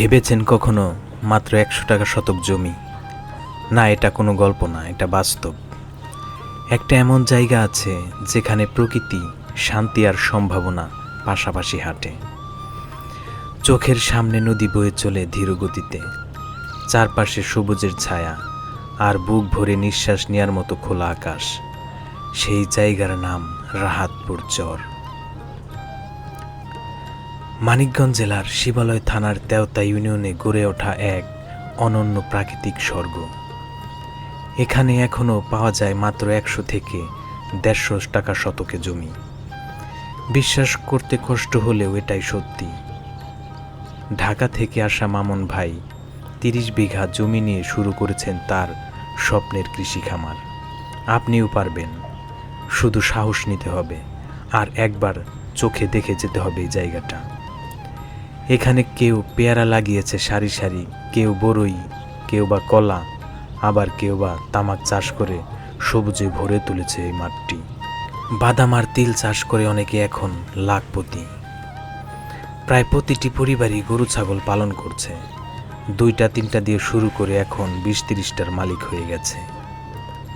ভেবেছেন কখনো মাত্র একশো টাকা শতক জমি? না, এটা কোনো গল্প না, এটা বাস্তব। একটা এমন জায়গা আছে যেখানে প্রকৃতি, শান্তি আর সম্ভাবনা পাশাপাশি হাঁটে। চোখের সামনে নদী বয়ে চলে ধীর গতিতে। চারপাশে সবুজের ছায়া আর বুক ভরে নিঃশ্বাস নেওয়ার মতো খোলা আকাশ। সেই জায়গার নাম রাহাতপুর চর। মানিকগঞ্জ জেলার শিবালয় থানার তেওতা ইউনিয়নে গড়ে ওঠা এক অনন্য প্রাকৃতিক স্বর্গ। এখানে এখনও পাওয়া যায় মাত্র একশো থেকে দেড়শো টাকা শতকে জমি। বিশ্বাস করতে কষ্ট হলেও এটাই সত্যি। ঢাকা থেকে আসা মামুন ভাই তিরিশ বিঘা জমি নিয়ে শুরু করেছেন তার স্বপ্নের কৃষি খামার। আপনিও পারবেন। শুধু সাহস নিতে হবে। আর একবার চোখে দেখে যেতে হবে এই জায়গাটা। এখানে কেউ পেয়ারা লাগিয়েছে সারি সারি, কেউ বড়ই কেউ বা কলা, আবার কেউ বা তামাক চাষ করে সবুজে ভরে তুলেছে এই মাঠটি। বাদাম আর তিল চাষ করে অনেকে এখন লাখপতি। প্রায় প্রতিটি পরিবারই গরু ছাগল পালন করছে। দুইটা, তিনটা দিয়ে শুরু করে এখন বিশ তিরিশটার মালিক হয়ে গেছে।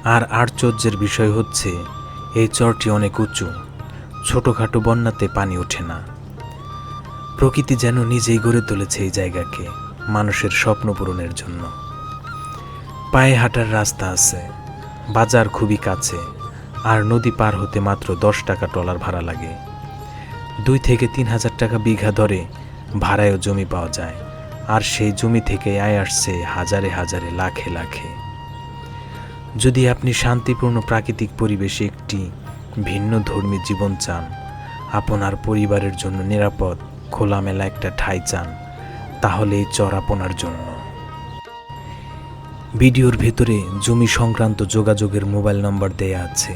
আর আশ্চর্যের বিষয় হচ্ছে, এই চরটি অনেক উঁচু। ছোটোখাটো বন্যাতে পানি ওঠে না। প্রকৃতি যেন নিজেই গড়ে তুলেছে এই জায়গাকে, মানুষের স্বপ্ন পূরণের জন্য। পায়ে হাঁটার রাস্তা আছে, বাজার খুবই কাছে, আর নদী পার হতে মাত্র দশ টাকা টলার ভাড়া লাগে। দুই থেকে তিন হাজার টাকা বিঘা ধরে ভাড়ায়ও জমি পাওয়া যায়, আর সেই জমি থেকে আয় আসছে হাজারে হাজারে, লাখে লাখে। যদি আপনি শান্তিপূর্ণ প্রাকৃতিক পরিবেশে একটি ভিন্ন ধর্মী জীবন চান, আপনার পরিবারের জন্য নিরাপদ খোলামেলা একটা ঠাই চান, তাহলে এই জন্য। ভিডিওর ভেতরে জমি সংক্রান্ত যোগাযোগের মোবাইল নম্বর দেয়া আছে।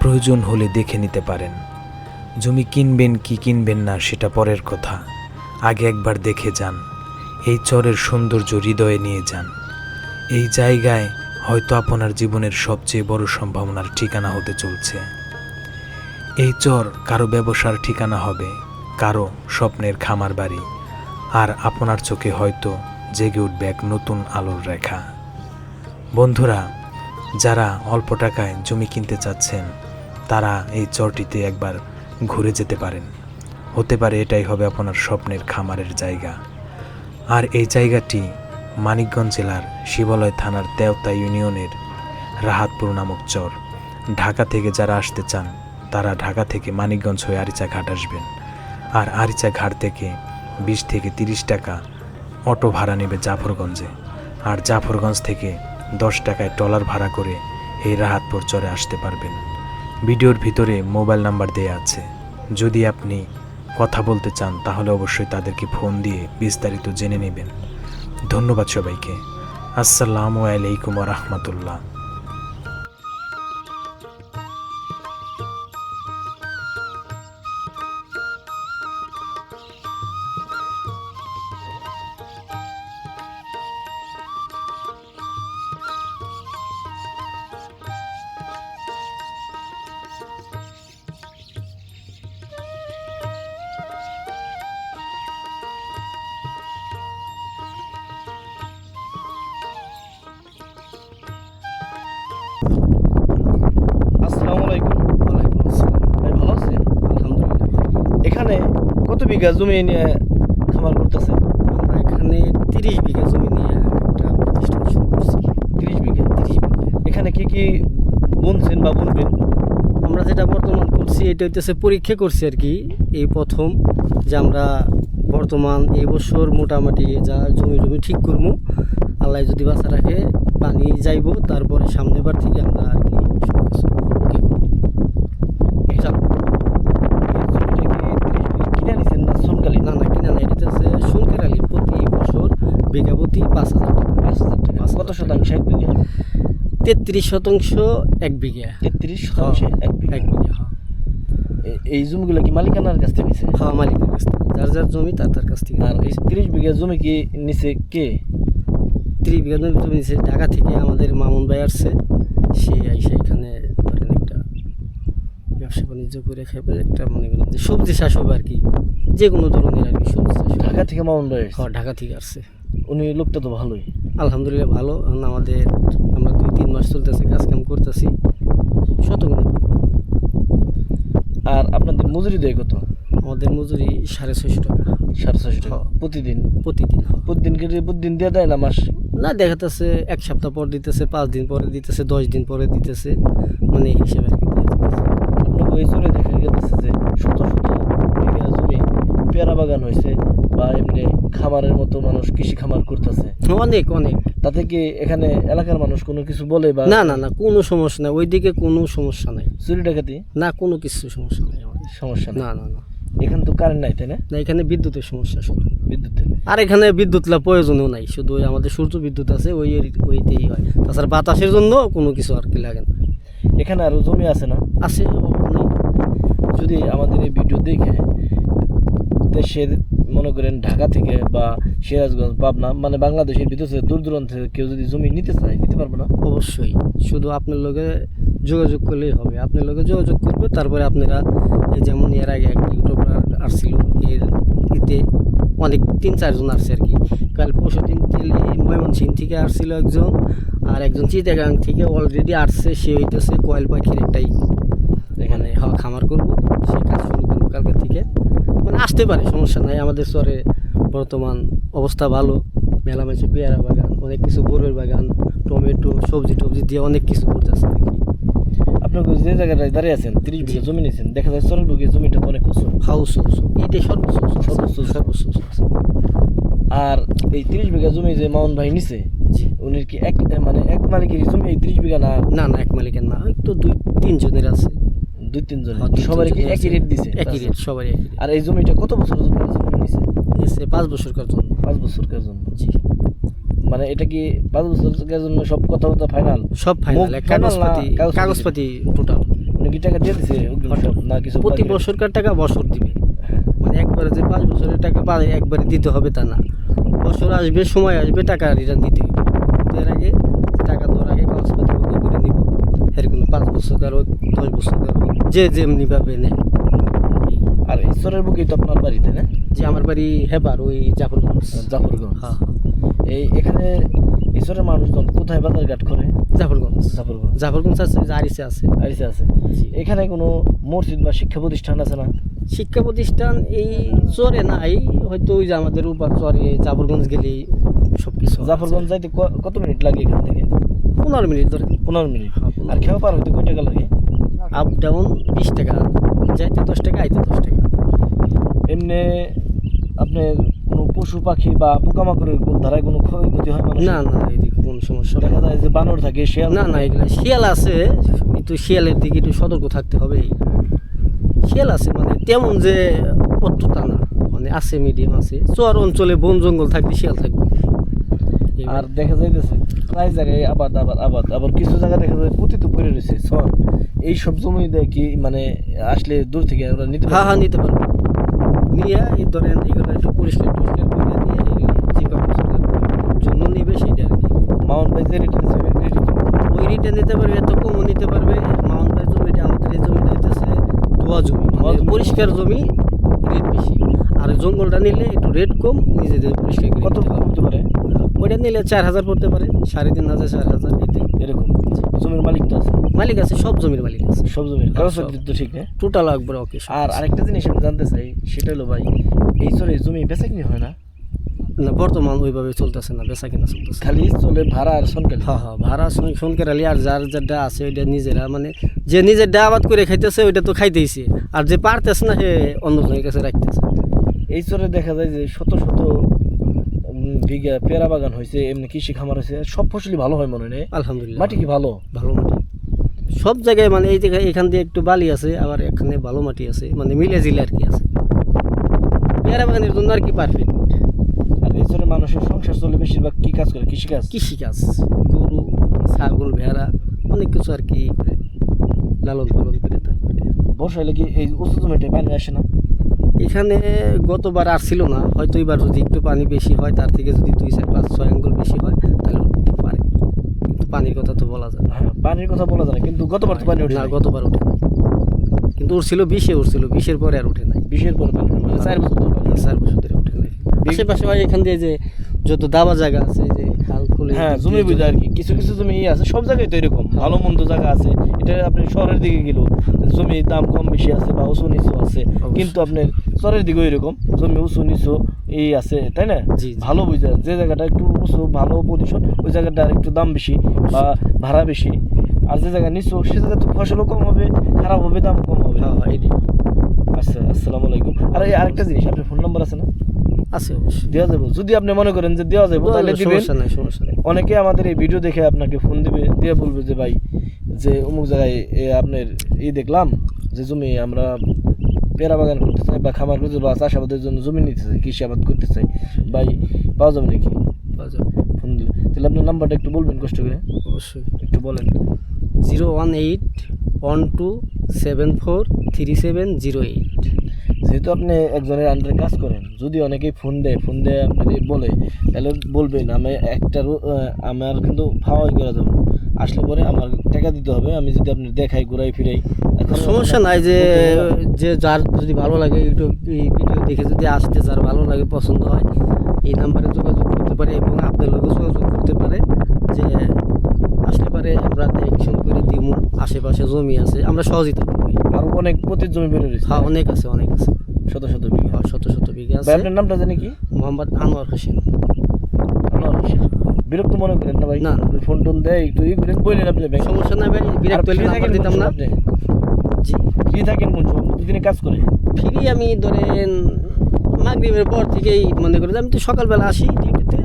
প্রয়োজন হলে দেখে নিতে পারেন। জমি কিনবেন কি কিনবেন না সেটা পরের কথা। আগে একবার দেখে যান। এই চরের সৌন্দর্য হৃদয়ে নিয়ে যান। এই জায়গায় হয়তো আপনার জীবনের সবচেয়ে বড় সম্ভাবনার ঠিকানা হতে চলছে। এই চর কারও ব্যবসার ঠিকানা হবে। কারও স্বপ্নের খামার বাড়ি, আর আপনার চোখে হয়তো জেগে উঠবে এক নতুন আলোর রেখা। বন্ধুরা, যারা অল্প টাকায় জমি কিনতে চাচ্ছেন, তারা এই চরটিতে একবার ঘুরে যেতে পারেন। হতে পারে এটাই হবে আপনার স্বপ্নের খামারের জায়গা। আর এই জায়গাটি মানিকগঞ্জ জেলার শিবালয় থানার তেওতা ইউনিয়নের রাহাতপুর নামক চর। ঢাকা থেকে যারা আসতে চান, তারা ঢাকা থেকে মানিকগঞ্জ হয়ে আরিচা ঘাট আসবেন। আর আরিচা ঘাট থেকে বিশ থেকে তিরিশ টাকা অটো ভাড়া নেবে জাফরগঞ্জে। আর জাফরগঞ্জ থেকে দশ টাকায় ট্রলার ভাড়া করে এই রাহাতপুর চরে আসতে পারবেন। ভিডিওর ভিতরে মোবাইল নাম্বার দেয়া আছে। যদি আপনি কথা বলতে চান, তাহলে অবশ্যই তাদেরকে ফোন দিয়ে বিস্তারিত জেনে নেবেন। ধন্যবাদ সবাইকে। আসসালামু আলাইকুম রহমতুল্লাহ। বিঘা জমি নিয়ে খামার করতেছে? আমরা এখানে তিরিশ বিঘা জমি নিয়ে একটা প্রতিষ্ঠান শুরু করছি। তিরিশ বিঘা? তিরিশ বিঘা। এখানে কি কি বুনছেন বা বুনবেন? আমরা যেটা বর্তমান করছি এটা হইতেছে পরীক্ষা করছি আর কি। এই প্রথম যে আমরা বর্তমান এই বছর মোটামুটি যা জমি জমি ঠিক করব আল্লাহ যদি বাঁচা রাখে পানি যাইবো তারপরে সামনেবার থেকে আমরা আর কি সব কিছু ওকে করব এই চালু করব। জমিটা কি 30 বিঘা কিনে নিছেন না সনকালী না না কিনা না এটা হচ্ছে সুনকের আলী প্রতি বছর বিঘা প্রতি পাঁচ হাজার টাকা। পাঁচ হাজার টাকা। কত শতাংশ এক বিঘা? তেত্রিশ শতাংশ এক বিঘা। তেত্রিশ শতাংশ এক বিঘা। এক বিঘা হ্যাঁ। এই জমিগুলো কি মালিকানার কাছ থেকে নিছে? খাওয়া মালিকের কাছ থেকে। যার যার জমি তার তার কাছ থেকে। আর এই তিরিশ বিঘা জমি কি নিছে কে? ত্রিশ বিঘা জমি জমি নিচ্ছে ঢাকা থেকে আমাদের মামুন ভাই আসছে। সে আইসা এখানে ধরেন একটা ব্যবসা বাণিজ্য করে খাবে একটা মনে করেন যে সবজি চাষ হবে আর কি। যে কোনো ধরনের আর কি সবজি চাষ ঢাকা থেকে মামুন ভাই। হ্যাঁ, ঢাকা থেকে আসছে। উনি লোকটা তো ভালোই। আলহামদুলিল্লাহ ভালো। এখন আমাদের আমরা দুই তিন মাস চলতেছে কাজ কাম করতেছি শতগুণে। আর আপনাদের মজুরি দেয় কত? আমাদের মজুরি সাড়ে ছয়শো টাকা। সাড়ে ছশো টাকা। প্রতিদিন? প্রতিদিন প্রতিদিন কেটে প্রতিদিন দিয়ে দেয় না মাস? না দেখাতেছে এক সপ্তাহ পর দিতেছে পাঁচ দিন পরে দিতেছে দশ দিন পরে দিতেছে। মানে এই হিসেবে আর কি ওই দেখা গেছে যে শত শত বিঘা জমি পেয়ারা বাগান হয়েছে বা এমনি খামারের মতো মানুষ কৃষি খামার করতেছে। অনেক অনেক। তাতে কি এখানে এলাকার মানুষ কোনো কিছু বলে বা না না না কোনো সমস্যা নাই। ওইদিকে কোনো সমস্যা নাই। চুরি ডাকাতি? না কোনো কিছু সমস্যা নাই আমাদের সমস্যা না না না। এখানে তো কারেন্ট নাই তাই না? না এখানে বিদ্যুতের সমস্যা শুধু। বিদ্যুতের? আর এখানে বিদ্যুৎ লা প্রয়োজনও নাই। শুধু ওই আমাদের সূর্য বিদ্যুৎ আছে ওই ওইতেই হয়। তাছাড়া বাতাসের জন্য কোনো কিছু আর কি লাগে না। এখানে আরও জমি আছে না? আছে যদি আমাদের এই ভিডিও দেখে দেশের মনে করেন ঢাকা থেকে বা সিরাজগঞ্জ পাবনা মানে বাংলাদেশের ভিতরে দূর দূরান্ত থেকে কেউ যদি জমি নিতে চায় নিতে পারব না? অবশ্যই। শুধু আপনার লোকে যোগাযোগ করলেই হবে। আপনার লোকে যোগাযোগ করবে তারপরে আপনারা এই যেমন এর আগে এক ইউটিউবার আসছিল এর ইতে অনেক তিন চারজন আসছে আর কি। কাল পরশু দিন ময়মনসিং থেকে আসছিল একজন আর একজন চিটাগাং থেকে অলরেডি আসছে সে হইতেছে কয়েল পাখির একটাই এখানে। হওয়া খামার করব সে কাজ শুরু করব কালকে থেকে। মানে আসতে পারে সমস্যা নাই। আমাদের চরে বর্তমান অবস্থা ভালো মেলা মেছে পেয়ারা বাগান অনেক কিছু বড়ের বাগান টমেটো সবজি টবজি দিয়ে অনেক কিছু করতেছে আর কি আপনাকে যে জায়গাটায় দাঁড়িয়ে আছেন তিরিশ বিঘা জমি নিয়েছেন দেখা যায় চরের বুকে জমিটা অনেক উঁচু। হাউস হাউস এইটাই সর্বোচ্চ উঁচু। সর্বোচ্চ সর্বোচ্চ আর এই তিরিশ বিঘা জমি যে মাউন ভাই নিছে উনি কি এক মানে এক মালিকের জমি এই তিরিশ বিঘা না? না না এক মালিকের না তো দুই তিনজনের আছে। দুই তিনজন হ্যাঁ, দুই কি একই রেট দিছে। একই রেট সবারই আর এই জমিটা কত বছর জন্য নিছে? এসে পাঁচ বছরকার জন্য। পাঁচ বছরকার জন্য। জি। মানে এটা কি পাঁচ বছরের জন্য সব কথাবার্তা ফাইনাল সব ফাইনাল কাগজপাতি কাগজপাতি? টোটাল উনি কি টাকা দিয়ে দিছে না কিছু প্রতি বাকি? বছরকার টাকা বছর দিবে। মানে একবারে যে পাঁচ বছরের টাকা একবারে দিতে হবে তা না। বছর আসবে সময় আসবে টাকা রিটার্ন দিতে হবে। এর আগে টাকা দেওয়ার আগে কাগজপাতি করে নিব। এরকম পাঁচ বছরকার হোক দশ বছরকার হোক। যে যেমনি ভাবে নেয়। আর ঈশ্বরের বুকেই তো আপনার বাড়িতে না? যে আমার বাড়ি হেবার ওই জাফরগঞ্জ। জাফরগঞ্জ। হ্যাঁ। এই এখানে ঈশ্বরের মানুষজন কোথায় বাজার ঘাট করে? জাফরগঞ্জ। জাফরগঞ্জ। জাফরগঞ্জ আছে জারিসে আছে। আরিসে আছে। এখানে কোনো মসজিদ বা শিক্ষা প্রতিষ্ঠান আছে না? শিক্ষা প্রতিষ্ঠান এই চরে নাই হয়তো ওই যে আমাদের উপর চরে জাফরগঞ্জ গেলেই সব কিছু জাফরগঞ্জ যাইতে কত মিনিট লাগে এখান থেকে? পনেরো মিনিট ধরে। পনেরো মিনিট। হ্যাঁ, আর খেয়া পার হইতে কয় টাকা লাগে? আপ ডাউন বিশ টাকা। যাইতে দশ টাকা আইতে দশ টাকা। এমনি আপনার কোনো পশু পাখি বা পোকামাকড়ের কোন ধারায় কোনো ক্ষয়ক্ষতি হয় না না এদিকে কোনো সমস্যা দেখা যায় যে বানর থাকে শিয়াল না না এগুলা শিয়াল আছে একটু শিয়ালের দিকে একটু সতর্ক থাকতে হবে। শিয়াল আছে মানে তেমন যে অতটা না। মানে আছে মিডিয়াম আছে। চর অঞ্চলে বন জঙ্গল থাকবে শিয়াল থাকবে। আর দেখা যাইতেছে প্রায় জায়গায় আবাদ আবাদ আবাদ। আবার কিছু জায়গায় দেখা যায় পুঁতি তো পড়ে রয়েছে সন এই সব জমি দেয় কি মানে আসলে দূর থেকে আমরা নিতে হ্যাঁ হ্যাঁ নিতে পারব। নিয়ে এই ধরেন এগুলো একটু পরিষ্কার টরিষ্কার করে নিয়ে যে জন্য নিবে সেটা আর কি। মাউন্ট ভাই যে রেটে ওই rate এ ওই রিটে নিতে পারবে এত কমও নিতে পারবে। মাউন্ট ভাই জমিটা আমাদের এই জমিটা ধোয়া জমি ধোয়া মানে জমি। পরিষ্কার জমি রেট বেশি। আর জঙ্গলটা নিলে একটু রেট কম নিজেদের পরিষ্কার করে কত হতে পারে? ওইটা নিলে চার হাজার পড়তে পারে সাড়ে তিন হাজার চার হাজার এতে এরকম জমির মালিক তো আছে। মালিক আছে সব জমির মালিক আছে। সব জমির কাগজপত্র তো ঠিক না। টোটাল একবার ওকে আর আরেকটা জিনিস আমি জানতে চাই সেটা হলো ভাই এই চরে জমি বেচা কিনে হয় না? না বর্তমান ওইভাবে চলতেছে না বেচা কিনা চলতেছে। খালি চলে ভাড়া আর সনকালি? হ্যাঁ হ্যাঁ ভাড়া সনকের আলি আর যার যেটা আছে ওইটা নিজেরা মানে যে নিজের ডা আবাদ করে খাইতেছে ওইটা তো খাইতেইছে। আর যে পারতেছে না সে অন্যজনের কাছে রাখতেছে। এই চরে দেখা যায় যে শত শত বিঘা পেয়ারা বাগান হয়েছে এমনি কৃষি খামার হয়েছে সব ফসলই ভালো হয় মনে হয় না? আলহামদুলিল্লাহ। মাটি কি ভালো? ভালো মাটি। সব জায়গায় মানে এই জায়গায় এখান দিয়ে একটু বালি আছে আবার এখানে ভালো মাটি আছে মানে মিলে জিলে আর কি আছে। পেয়ারা বাগানের জন্য আর কি পারফেক্ট আর এই মানুষের সংসার চলে বেশিরভাগ কি কাজ করে? কৃষি কাজ কৃষিকাজ গরু ছাগল ভেড়া অনেক কিছু আর কি করে লালন পালন করে তারপরে। বর্ষা হলে কি এই উঁচু জমিটায় পানি আসে না? এখানে গতবার আর ছিল না। হয়তো এবার যদি একটু পানি বেশি হয় তার থেকে যদি দুই চার পাঁচ ছয় আঙ্গুল বেশি হয় তাহলে উঠতে পারে। কিন্তু পানির কথা তো বলা যায় না। হ্যাঁ পানির কথা বলা যায় না কিন্তু গতবার তো পানি ওঠে না গতবার ওঠে নাই। কিন্তু উঠছিল বিশে উঠছিল বিশের পরে আর উঠে নাই। বিশের পর পান মানে চার বছর ধরে পান চার বছর ধরে উঠে নাই। আশেপাশে ভাই এখান দিয়ে যে যত দাবা জায়গা আছে যে খাল খুলে হ্যাঁ জমি বুঝে আর কি কিছু কিছু জমি আছে সব জায়গায় তো এরকম ভালো মন্দ জায়গা আছে। এটা আপনি শহরের দিকে গেলেও জমির দাম কম বেশি আছে বা উঁচু নিচু আছে। কিন্তু আপনার শহরের দিকেও এরকম। জমি উঁচু নিচু এই আছে তাই না। ভালো বুঝে যে জায়গাটা একটু উঁচু ভালো পজিশন ওই জায়গাটা একটু দাম বেশি বা ভাড়া বেশি। আর যে জায়গা নিচু সে জায়গা তো ফসলও কম হবে খারাপ হবে দাম কম হবে। হ্যাঁ হ্যাঁ এটি আচ্ছা আসসালামু আলাইকুম। আর এই আরেকটা জিনিস আপনার ফোন নাম্বার আছে না? আছে অবশ্যই। দেওয়া যাবে। যদি আপনি মনে করেন যে দেওয়া যাবে তাহলে দিবেন। সমস্যা নাই সমস্যা নাই। অনেকে আমাদের এই ভিডিও দেখে আপনাকে ফোন দিবে দিয়ে বলবে যে ভাই যে অমুক জায়গায় আপনার এই দেখলাম যে জমি আমরা পেয়ারা বাগান করতে চাই বা খামার করতে বা চাষাবাদের জন্য জমি নিতে চাই কৃষি আবাদ করতে চাই ভাই পাওয়া যাবে নাকি? পাওয়া যাবে। ফোন দিলে তাহলে আপনার নাম্বারটা একটু বলবেন কষ্ট করে। অবশ্যই। একটু বলেন। Zero one eight one two seven four three seven zero eight. যেহেতু আপনি একজনের আন্ডারে কাজ করেন যদি অনেকেই ফোন দেয় ফোন দেয় আপনাকে বলে তাহলে বলবেন আমি একটা আমার কিন্তু ফাওয়াই করা যাবে না আসলে পরে আমার টাকা দিতে হবে আমি যদি আপনি দেখাই ঘুরাই ফিরাই। সমস্যা নাই যে যে যার যদি ভালো লাগে ইউটিউব এই ভিডিও দেখে যদি আসতে যার ভালো লাগে পছন্দ হয় এই নাম্বারে যোগাযোগ করতে পারে এবং আপনার লোকে যোগাযোগ করতে পারে যে আসলে পারে আমরা দেখশন করে দিমু আশেপাশে জমি আছে আমরা সহযোগিতা করি আরও অনেক প্রতি জমি বেড়ে রয়েছে হ্যাঁ অনেক আছে অনেক আছে। শত শত বিঘা। হ্যাঁ, শত শত বিঘা আছে। আপনার নামটা জানি কি? মোহাম্মদ আনোয়ার হোসেন। আনোয়ার হোসেন। বিরক্ত মনে করেন না ভাই। না। ফোন টোন দেয় একটু ই করেন বললেন আপনি ভাই। সমস্যা না ভাই আর free নাম্বার দিতাম না। আপনি? জি। ফ্রি থাকেন কোন সময় দুদিনে কাজ করে। ফিরি আমি ধরেন মাগরিবের পর থেকেই মনে করি যে আমি তো সকালবেলা আসি ডিউটিতে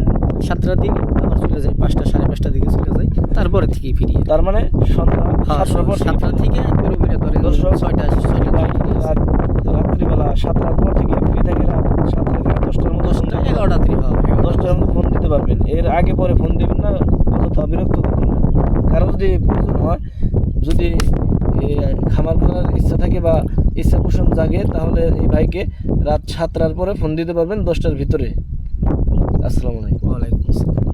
সাতটার দিকে আবার চলে যাই পাঁচটা সাড়ে পাঁচটার দিকে চলে যাই তারপরে থেকেই ফিরি তার মানে সন্ধ্যা হ্যাঁ পর থেকে। সাতটা থেকে পুরো বেড়ে ধরেন ছয়টা ছয়টা রাত- রাত- রাত্রিবেলা সাতটার পর থেকে ফ্রি থাকে রাত দশটার মধ্যে দশটা এগারোটা থেকে দশটার মধ্যে ফোন দিতে পারবেন। এর আগে পরে ফোন দিবেন না অযথা বিরক্ত করবেন না। কারণ যদি প্রয়োজন হয় যদি খামার করার ইচ্ছা থাকে বা ইচ্ছা পোষণ জাগে তাহলে এই ভাইকে রাত সাতটার পরে ফোন দিতে পারবেন দশটার ভিতরে। আসসালামু আলাইকুম। ওয়ালাইকুম আসসালাম।